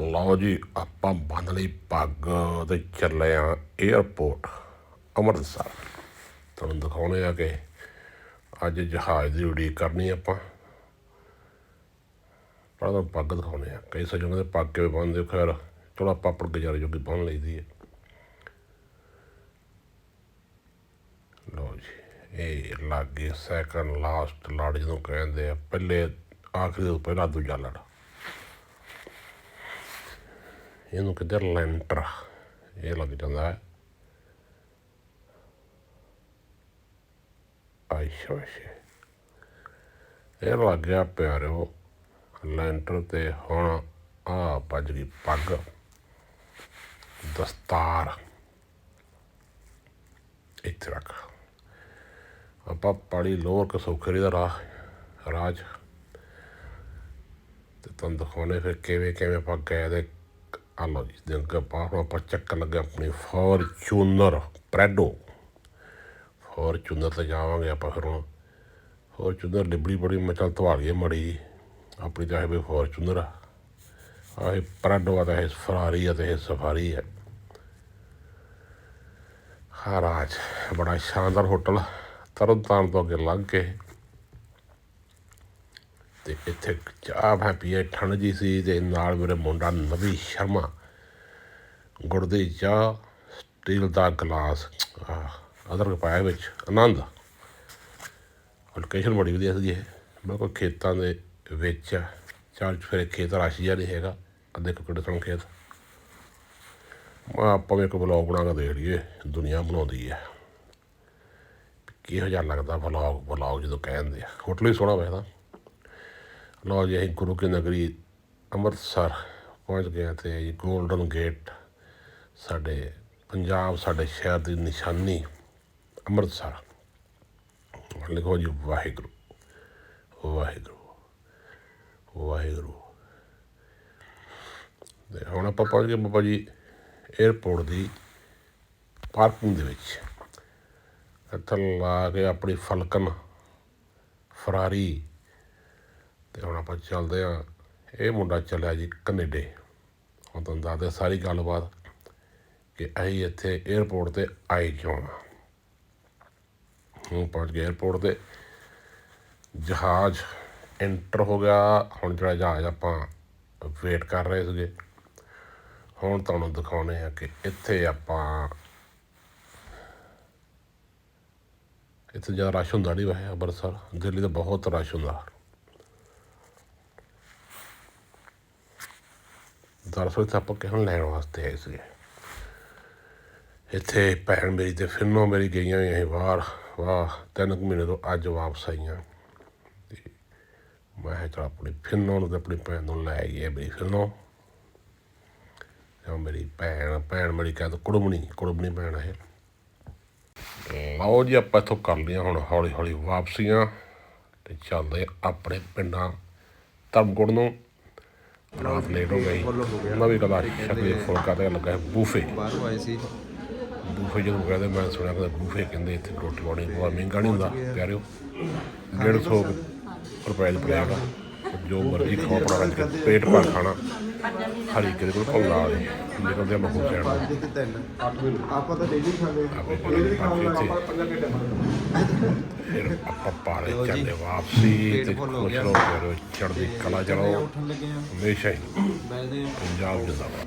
ਲਓ ਜੀ, ਆਪਾਂ ਬੰਨ ਲਈ ਪੱਗ ਤੇ ਚੱਲੇ ਆ 에어ਪੋਰਟ ਅੰਮ੍ਰਿਤਸਰ। ਤੁਹਾਨੂੰ ਦਿਖਾਉਣੇ ਆ ਕਿ ਅੱਜ ਜਹਾਜ਼ ਦੀ ਉਡੀਕ ਕਰਨੀ ਆਪਾਂ। ਪਹਿਲਾਂ ਤਾਂ ਪੱਗ ਦਿਖਾਉਣੇ ਆ, ਕਈ ਸੱਜਣ ਦੇ ਪੱਗ ਕਿਵੇਂ ਬੰਨਦੇ ਹੋ ਖੈਰ, ਚਲੋ ਆਪਾਂ ਆਪਣ ਗੁਜ਼ਾਰੇ ਜੋਗੀ ਬੰਨ ਲਈਦੀ ਹੈ ਲਓ ਜੀ, ਇਹ ਲਾਗੇ ਸੈਕੰਡ ਲਾਸਟ ਲੜ ਜਦੋਂ ਕਹਿੰਦੇ ਆ ਪਹਿਲੇ, ਆਖਰੀ ਤੋਂ ਪਹਿਲਾਂ ਦੂਜਾ ਲੜ। ਇਹਨੂੰ ਕਿੱਧਰ ਲੈਂਟਰ ਇਹ ਲੱਗ ਜਾਂਦਾ ਹੈ ਆਇਸ਼ਾ ਇਹ ਲੱਗ ਗਿਆ ਪਿਆਰਿਓ ਲੈਂਟਰ ਤੇ ਹੁਣ ਆ ਭੱਜ ਗਈ ਪੱਗ ਦਸਤਾਰ ਇੱਥੇ ਰੱਖ ਆਪਾਂ ਪਾੜੀ ਲੋਰ ਕਸੌਖਰੀ ਦਾ ਰਾਹ ਰਾਜ ਤੇ ਤੁਹਾਨੂੰ ਦਿਖਾਉਣੇ ਫਿਰ ਕਿਵੇਂ ਕਿਵੇਂ ਆਪਾਂ ਗਏ ਦੇ ਆ ਲਓ ਜੀ ਦਿਨ ਅੱਗੇ ਬਾਹਰੋਂ ਆਪਾਂ ਚੱਕਰ ਲੱਗੇ ਆਪਣੀ ਫੋਰਚੂਨਰ ਪ੍ਰੈਡੋ ਫੋਰਚੂਨਰ ਤੇ ਜਾਵਾਂਗੇ ਆਪਾਂ ਫਿਰ ਹੁਣ ਫੋਰਚੂਨਰ ਲਿਬੜੀ ਬੜੀ ਚੱਲ ਮਚਲ ਧਵਾਲੀਏ ਮੜੀ ਆਪਣੀ ਚਾਹੇ ਵੀ ਫੋਰਚੂਨਰ ਆ ਆਹ ਪ੍ਰੈਡੋ ਆ ਤਾਂ ਇਹ ਫਰਾਰੀ ਆ ਤੇ ਇਹ ਸਫਾਰੀ ਹੈ ਹਾਰਾਜ ਬੜਾ ਸ਼ਾਨਦਾਰ ਹੋਟਲ ਤਰਨਤਾਰਨ ਤੋਂ ਅੱਗੇ ਲੰਘ ਕੇ ਤੇ ਇੱਥੇ ਚਾਹ ਮੈਂ ਪੀਏ, ਠੰਡ ਜੀ ਸੀ ਤੇ ਨਾਲ ਮੇਰੇ ਮੁੰਡਾ ਨਵੀ ਸ਼ਰਮਾ। ਗੁੜ ਦੀ ਚਾਹ, ਸਟੀਲ ਦਾ ਗਲਾਸ। ਅਦਰਕ ਪਾਇਆ ਵਿੱਚ, ਆਨੰਦ। ਲੋਕੇਸ਼ਨ ਬੜੀ ਵਧੀਆ ਸੀ ਇਹ। ਬਿਲਕੁਲ ਖੇਤਾਂ ਦੇ ਵਿੱਚ ਆ। ਚਾਰ ਫਿਰ ਖੇਤ ਰਾਸ਼ੀ ਜਿਹਾ ਨਹੀਂ ਹੈਗਾ। ਅੱਧੇ ਕੁ ਸਣ ਖੇਤ। ਮੈਂ ਆਪਾਂ ਵੀ ਇੱਕ ਬਲੌਗ ਬਣਾ ਕੇ ਦੇਖ ਲਈਏ, ਦੁਨੀਆ ਬਣਾਉਂਦੀ ਹੈ ਕਿਹੋ ਜਿਹਾ ਲੱਗਦਾ ਬਲੌਗ ਬਲੌਗ ਜਦੋਂ ਕਹਿੰਦੇ ਆ। ਹੋਟਲ ਹੀ ਸੋਹਣਾ ਵੈਸਾ ਲਓ ਜੀ ਅਸੀਂ ਗੁਰੂ ਕੀ ਨਗਰੀ ਅੰਮ੍ਰਿਤਸਰ ਪਹੁੰਚ ਗਏ ਤੇ ਜੀ ਗੋਲਡਨ ਗੇਟ ਸਾਡੇ ਪੰਜਾਬ, ਸਾਡੇ ਸ਼ਹਿਰ ਦੀ ਨਿਸ਼ਾਨੀ ਅੰਮ੍ਰਿਤਸਰ। ਲਿਖੋ ਜੀ, ਵਾਹਿਗੁਰੂ ਵਾਹਿਗੁਰੂ ਵਾਹਿਗੁਰੂ। ਤੇ ਹੁਣ ਆਪਾਂ ਪਹੁੰਚ ਗਏ ਬਾਬਾ ਜੀ 에어ਪੋਰਟ ਦੀ ਪਾਰਕਿੰਗ ਦੇ ਵਿੱਚ। ਇੱਥੇ ਲਾ ਕੇ ਆਪਣੀ ਫਲਕਨ ਫਰਾਰੀ ਤੇ ਹੁਣ ਆਪਾਂ ਚੱਲਦੇ ਆ ਇਹ ਮੁੰਡਾ ਚੱਲਿਆ ਜੀ ਕੈਨੇਡੇ। ਹੁਣ ਤੁਹਾਨੂੰ ਦੱਸਦੇ ਸਾਰੀ ਗੱਲਬਾਤ ਕਿ ਅਸੀਂ ਇੱਥੇ 에어ਪੋਰਟ ਤੇ ਆਏ ਕਿਉਂ ਆ। ਹੁਣ ਪਹੁੰਚ ਗਏ 에어ਪੋਰਟ ਤੇ। ਜਹਾਜ਼ ਐਂਟਰ ਹੋ ਗਿਆ। ਹੁਣ ਜਿਹੜਾ ਜਹਾਜ਼ ਆਪਾਂ ਵੇਟ ਕਰ ਰਹੇ ਸੀਗੇ। ਹੁਣ ਤੁਹਾਨੂੰ ਦਿਖਾਉਣੇ ਆ ਕਿ ਇੱਥੇ ਆਪਾਂ ਇੱਥੇ ਜ਼ਿਆਦਾ ਰਸ਼ ਹੁੰਦਾ ਨਹੀਂ ਵੈਸੇ ਅੰਮ੍ਰਿਤਸਰ। ਦਿੱਲੀ ਦਾ ਬਹੁਤ ਰਸ਼ ਹੁੰਦਾ। ਦਰਅਸਲ ਇੱਥੇ ਆਪਾਂ ਕਿਹਨ ਲੈਣ ਵਾਸਤੇ ਆਏ ਸੀਗੇ। ਇੱਥੇ ਭੈਣ ਮੇਰੀ ਤੇ ਫਿਰਨੋਂ ਮੇਰੀ ਗਈਆਂ ਹੋਈਆਂ ਸੀ ਬਾਹਰ। ਵਾਹ, ਤਿੰਨ ਕੁ ਮਹੀਨੇ ਤੋਂ ਅੱਜ ਵਾਪਸ ਆਈਆਂ। ਤੇ ਮੈਂ ਕਿਹਾ ਚੱਲ ਆਪਣੀ ਫਿਰਨੋਂ ਨੂੰ ਤੇ ਆਪਣੀ ਭੈਣ ਨੂੰ ਲੈ ਗਏ ਮੇਰੀ ਫਿਰਨੋਂ ਉਹ ਮੇਰੀ ਭੈਣ ਭੈਣ ਮੇਰੀ ਕਹਿੰਦਾ ਕੁੜਮਣੀ ਕੁੜਮਣੀ ਭੈਣ ਇਹ। ਲਓ ਜੀ, ਆਪਾਂ ਇੱਥੋਂ ਕਰ ਲਈਆਂ ਹੁਣ ਹੌਲੀ ਹੌਲੀ ਵਾਪਸੀਆਂ। ਤੇ ਚੱਲਦੇ ਆਪਣੇ ਪਿੰਡਾਂ ਧਰਮਕੋਟ ਨੂੰ। ਰਾਤ ਲੇਟ ਹੋ ਗਈ। ਉਹਨਾਂ ਵੀ ਕਦਾ ਸ਼ਕਲੇ ਫੁਲਕਾ ਤੇ ਲੱਗਾ ਹੈ ਬੂਫੇ। ਬਾਹਰੋਂ ਆਏ ਸੀ। ਬੂਫੇ ਜਦੋਂ ਕਹਿੰਦੇ ਮੈਂ ਸੁਣਿਆ ਕਿ ਬੂਫੇ ਕਹਿੰਦੇ ਇੱਥੇ ਰੋਟੀ ਪਾਣੀ ਬਹੁਤ ਮਹਿੰਗਾ ਨਹੀਂ ਹੁੰਦਾ ਪਿਆਰਿਓ। 150 ਰੁਪਏ ਦੀ ਪਲੇਟ ਜੋ ਮਰਜ਼ੀ ਖਾਓ ਆਪਣਾ ਪੇਟ ਭਰ ਖਾਣਾ। ਹਰੀ ਕਿਤੇ ਕੋਲ ਆ ਜੀ ਨਿਕਲਦੇ ਆ ਮੱਕੂ ਸੈਣ ਪੰਜ ਤੇ ਤਿੰਨ ਆਪਾਂ ਤਾਂ ਡੇਲੀ ਖਾਂਦੇ ਆਪੇ ਫਿਰ ਆਪਾਂ ਪਾਲੇ ਚੱਲੇ ਵਾਪਸੀ ਤੇ ਖੁਸ਼ ਰਹੋ ਚੜ੍ਹਦੀ ਕਲਾ ਆ ਹਮੇਸ਼ਾ ਹੀ ਆ ਪੰਜਾਬ ਜਿੰਦਾਬਾਦ